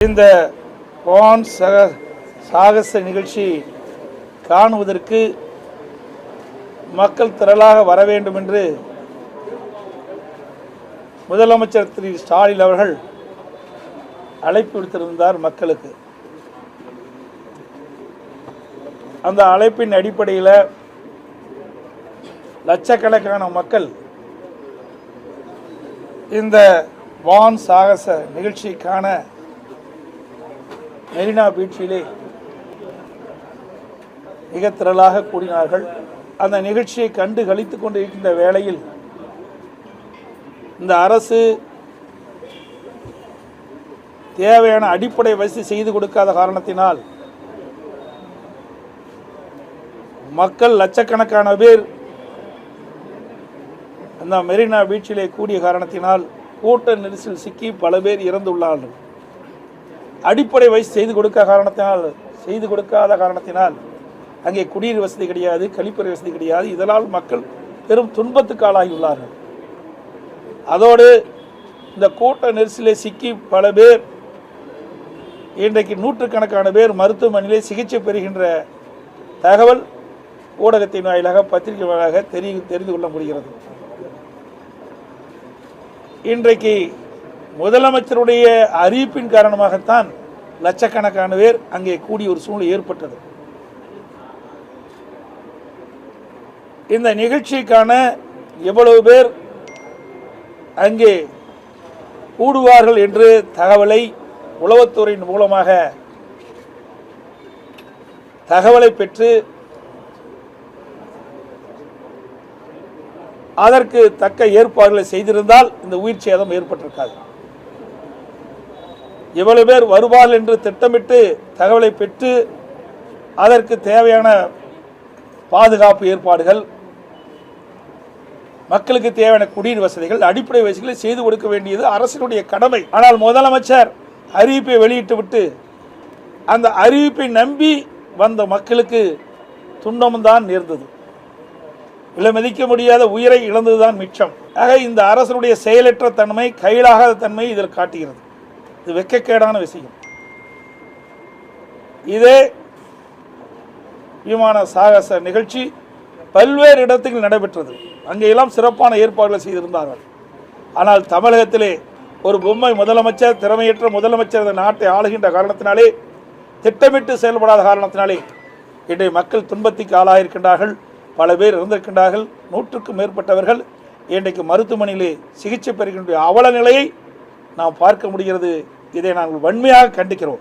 இந்த வான் சக சாகச நிகழ்ச்சி காணுவதற்கு மக்கள் திரளாக வர வேண்டும் என்று முதலமைச்சர் திரு ஸ்டாலின் அவர்கள் அழைப்பு விடுத்திருந்தார் மக்களுக்கு. அந்த அழைப்பின் அடிப்படையில் லட்சக்கணக்கான மக்கள் இந்த வான் சாகச நிகழ்ச்சிக்கான மெரினா பீச்சிலே மிக திரளாக கூடினார்கள். அந்த நிகழ்ச்சியை கண்டு கழித்துக் கொண்டிருக்கின்ற வேளையில் இந்த அரசு தேவையான அடிப்படை வசதி செய்து கொடுக்காத காரணத்தினால் மக்கள் லட்சக்கணக்கான பேர் அந்த மெரினா பீச்சிலே கூடிய காரணத்தினால் கூட்ட நெரிசல் சிக்கி பல பேர் இறந்துள்ளார்கள். அடிப்படை வயசு செய்து கொடுக்க காரணத்தினால் செய்து கொடுக்காத காரணத்தினால் அங்கே குடிநீர் வசதி கிடையாது கழிப்பறை வசதி கிடையாது. இதனால் மக்கள் பெரும் துன்பத்துக்கு ஆளாகியுள்ளார்கள் அதோடு இந்த கூட்ட நெரிசலை சிக்கி பல பேர் இன்றைக்கு நூற்றுக்கணக்கான பேர் மருத்துவமனையிலே சிகிச்சை பெறுகின்ற தகவல் ஊடகத்தின் வாயிலாக பத்திரிகை வாயிலாக தெரிய தெரிந்து கொள்ள முடிகிறது. இன்றைக்கு முதலமைச்சருடைய அறிவிப்பின் காரணமாகத்தான் லட்சக்கணக்கான பேர் அங்கே கூடிய ஒரு சூழ்நிலை ஏற்பட்டது. இந்த நிகழ்ச்சிக்கான எவ்வளவு பேர் அங்கே கூடுவார்கள் என்று தகவலை உளவுத்துறையின் மூலமாக தகவலை பெற்று அதற்கு தக்க ஏற்பாடுகளை செய்திருந்தால் இந்த உயிர் சேதம் ஏற்பட்டிருக்காது. இவ்வளவு பேர் வருவார்கள் என்று திட்டமிட்டு தகவலை பெற்று அதற்கு தேவையான பாதுகாப்பு ஏற்பாடுகள் மக்களுக்கு தேவையான குடிநீர் வசதிகள் அடிப்படை வசதிகளை செய்து கொடுக்க வேண்டியது அரசினுடைய கடமை. ஆனால் முதலமைச்சர் அறிவிப்பை வெளியிட்டு விட்டு அந்த அறிவிப்பை நம்பி வந்த மக்களுக்கு துன்பம்தான் நேர்ந்தது. விலை மதிக்க முடியாத உயிரை இழந்ததுதான் மிச்சம். ஆக இந்த அரசனுடைய செயலற்ற தன்மை கையிலாகாத தன்மை இதில் காட்டுகிறது. இது வெக்கக்கேடான விஷயம். இதே விமான சாகச நிகழ்ச்சி பல்வேறு இடத்தில் நடைபெற்றது. அங்கெல்லாம் சிறப்பான ஏற்பாடுகள் செய்திருந்தார்கள். ஆனால் தமிழகத்திலே ஒரு பொம்மை முதலமைச்சர் திறமையற்ற முதலமைச்சர் இந்த நாட்டை ஆளுகின்ற காரணத்தினாலே திட்டமிட்டு செயல்படாத காரணத்தினாலே இன்றைய மக்கள் துன்பத்திற்கு ஆளாகியிருக்கின்றார்கள் பல பேர் இறந்திருக்கின்றார்கள். நூற்றுக்கும் மேற்பட்டவர்கள் இன்றைக்கு மருத்துவமனையிலே சிகிச்சை பெறுகின்ற அவல நிலையை நாம் பார்க்க முடிகிறது. இதை நாங்கள் வன்மையாக கண்டிக்கிறோம்.